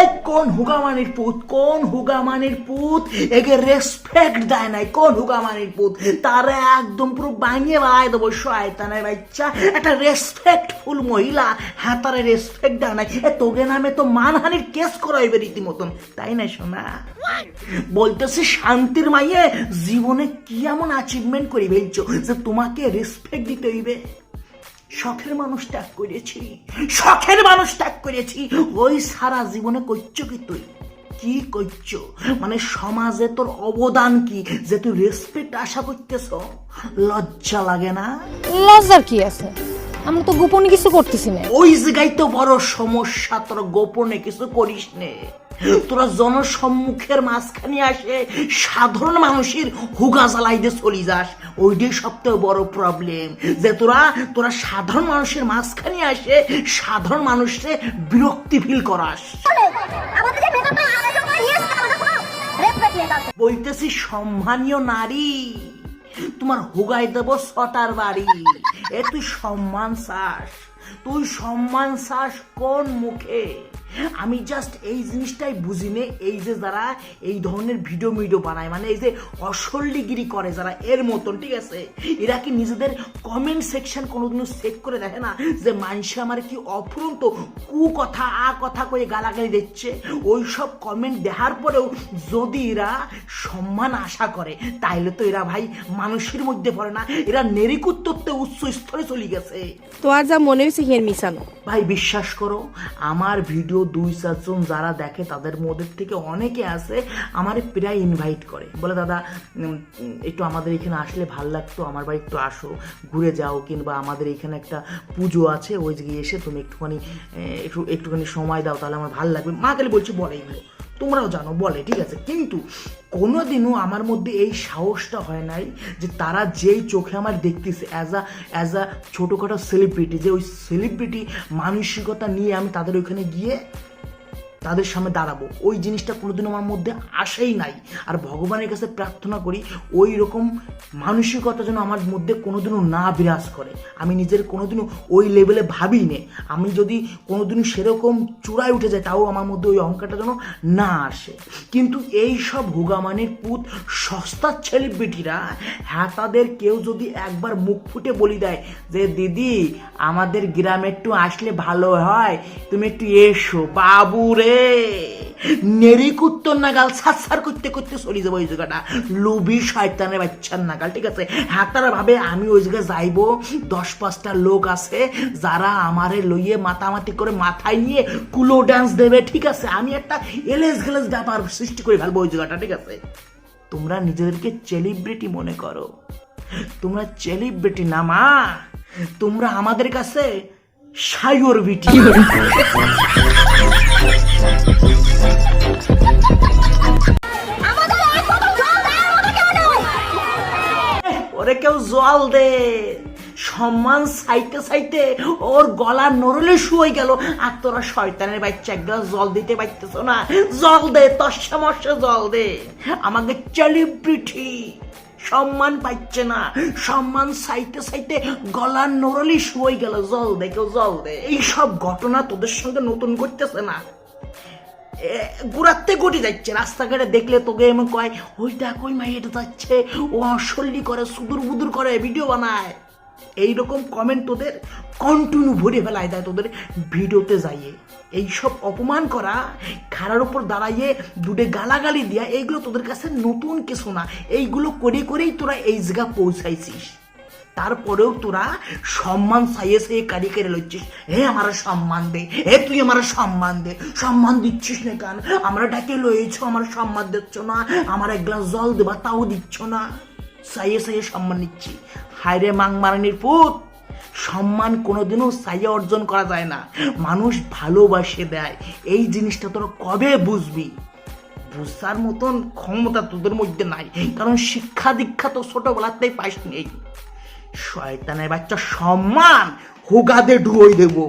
এই কোন হুগামানির পুত, কোন হুগামানির পুত? একে রেসপেক্ট দেয় নাই, কোন হুগামানির পুত? তারা একদম পুরো বাঙিয়ে বাড়াই দেবো, শয়তানের বাচ্চা। একটা রেসপেক্টফুল মহিলা হ্যাঁ তারা রেসপেক্ট দেয় নাই। এ, তোকে নামে তো মানহানির কেস করাইবে রীতিমতন, তাই না শোনা বলতেছে শান্তির মাইয়ে, জীবনে কি এমন অ্যাচিভমেন্ট করি ফেলছো যে তোমাকে রেসপেক্ট দিতে হইবে। শখের মানুষ ত্যাগ করেছি। শখের মানুষ ত্যাগ করেছি। ওই সারা জীবনে করছ কি তুই? কি করছ মানে সমাজে তোর অবদান কি? যে তুই রেসপেক্ট আশা করতেছ লজ্জা লাগে না? লজ্জার কি আছে? আমরা তো গোপনে কিছু করতেছি না। ওই জায়গায় তো বড় সমস্যা তোর গোপনে কিছু করিস নে। তোরা জনসম্মুখের মাঝখানে আসে সাধারণ মানুষের হুগা জ্বালাইতে চলি যাস। ওইটাই সবথেকে বড় প্রবলেম যে তোরা তোরা সাধারণ মানুষের মাঝখানে আসে সাধারণ মানুষকে বিরক্তি ফিল করাস। বলতেছি সম্মানীয় নারী তোমার হুগাই দেব ছটার বাড়ি। এ তুই সম্মান চাস। তুই সম্মান চাস কোন মুখে? আমি জাস্ট এই জিনিসটাই বুঝি নে এই যে যারা এই ধরনের ভিডিও মিডিও বানায় মানে এই যে অসল্লিগিরি করে যারা এর মতন ঠিক আছে? এরা কি নিজেদের কমেন্ট সেকশন কোনোদিনও চেক করে দেখে না যে মানুষে আমার কি অফুরন্ত কু কথা আ কথা করে গালাগালি দিচ্ছে? ওই সব কমেন্ট দেখার পরেও যদি এরা সম্মান আশা করে তাইলে তো এরা ভাই মানুষের মধ্যে পড়ে না এরা নেরিকুত্তত্বে উচ্চ স্তরে চলে গেছে। তো আর যা মনে হয়েছে হিয়ার মিশানো। ভাই বিশ্বাস করো আমার ভিডিও দুই চারজন যারা দেখে তাদের মধ্যে থেকে অনেকে আছে, আমার প্রায় ইনভাইট করে। বলে, দাদা একটু আমাদের এখানে আসলে ভালো লাগতো, আমার বাড়ি একটু আসো, ঘুরে যাও, কিংবা আমাদের এখানে একটা পুজো আছে, ওই জায়গায় এসে তুমি একটুখানি একটু, একটুখানি সময় দাও, তাহলে আমার ভালো লাগবে। মা কালী বলছি বলে এগুলো তোমরাও জানো, বলে, ঠিক আছে? কিন্তু কোনোদিনও আমার মধ্যে এই সাহসটা হয় নাই যে তারা যেই চোখে আমার দেখতেছে অ্যাজ আ অ্যাজ আ ছোটোখাটো সেলিব্রিটি যে ওই সেলিব্রিটি মানসিকতা নিয়ে আমি তাদের ওইখানে গিয়ে তাদের সামনে দাঁড়াবো। ওই জিনিসটা কোনোদিন আমার মধ্যে আসেই নাই। আর ভগবানের কাছে প্রার্থনা করি, ওই রকম মানসিকতা যেন আমার মধ্যে কোনোদিনও না বিরাজ করে। আমি নিজের কোনোদিনও ওই লেভেলে ভাবি নে। আমি যদি কোনোদিন সেরকম চূড়ায় উঠে যায় তাও আমার মধ্যে ওই অহংকারটা যেন না আসে। কিন্তু এই সব হুগামানির পুত সস্তার সেলিব্রিটিরা হ্যাঁ তাদের কেউ যদি একবার মুখ ফুটে বলি দেয় যে, দিদি, আমাদের গ্রামে একটু আসলে ভালো হয়। তুমি একটু এসো বাবু রে নেরিকুত্তর নাগাল, সার করতে করতে চলে যাব ওই জায়গাটা। লুবি শয়তানের বাচ্চার নাগাল, ঠিক আছে? হ্যাঁ তারা ভাবে আমি ওই জায়গায় যাইবো। দশ পাঁচটা লোক আছে, যারা আমারে লইয়ে মাতামাতি করে মাথায় নিয়ে কুলো ডান্স দেবে, ঠিক আছে? আমি একটা এলেস গেলেস ব্যাপার সৃষ্টি করে ফেলব ওই জায়গাটা, ঠিক আছে? তোমরা নিজেদেরকে সেলিব্রিটি মনে করো। তোমরা সেলিব্রিটি না, মা। তোমরা আমাদের কাছে সায়র বিটি। জল দে। সম্মান সাইতে সাইতে ওর গলা নরলে শুয়ে গেল। আর তোরা শয়তানের বাচ্চা এক গ্লাস জল দিতে পারতেছ না। জল দে তোর সমস্যা জল দে। আমাকে সেলিব্রিটি সম্মান পাচ্ছে না। সম্মান সাইতে সাইতে গলার নরলি শুয়ে গেল। জল দে কেউ জল দে। এইসব ঘটনা তোদের সঙ্গে নতুন করতেছে না। ঘুরাতে ঘটে যাচ্ছে, রাস্তাঘাটে দেখলে তোকে এমন কয় ওই দেখ ওই মাইয়েটা যাচ্ছে, ও অসল্লি করে, সুদূর বুদুর করে ভিডিও বানায়। এইরকম কমেন্ট তোদের কন্টিনিউ ভরে ফেলায় দেয় তোদের ভিডিওতে যাইয়ে। এইসব অপমান করা, খাড়ার উপর দাঁড়াইয়ে, দুটে গালাগালি দিয়া, এইগুলো তোদের কাছে নতুন কিছু না। এইগুলো করে করেই তোরা এই জায়গা পৌঁছাইছিস। তারপরেও তোরা সম্মান চাইয়ে চাইয়ে কারি কেড়ে লচ্ছিস হে আমার সম্মান দে, হে তুই আমার সম্মান দে। সম্মান দিচ্ছিস না কেন? আমরা ডাকে লয়েছ আমার সম্মান দিচ্ছ না। আমার এক গ্লাস জল দেবা, তাও দিচ্ছ না। চাইয়ে চাইয়ে সম্মান নিচ্ছি। হায় রে মাং মারানির পুত, সম্মান কোনোদিনও চাইয়ে অর্জন করা যায় না। মানুষ ভালোবাসে দেয়। এই জিনিসটা তোরা কবে বুঝবি? বুঝার মতন ক্ষমতা তোদের মধ্যে নাই। কারণ শিক্ষা দীক্ষা তো ছোটবেলাতেই পাইস নেই শয়তানের বাচ্চা সম্মান হুগাদে ঢুয়ে দেবো।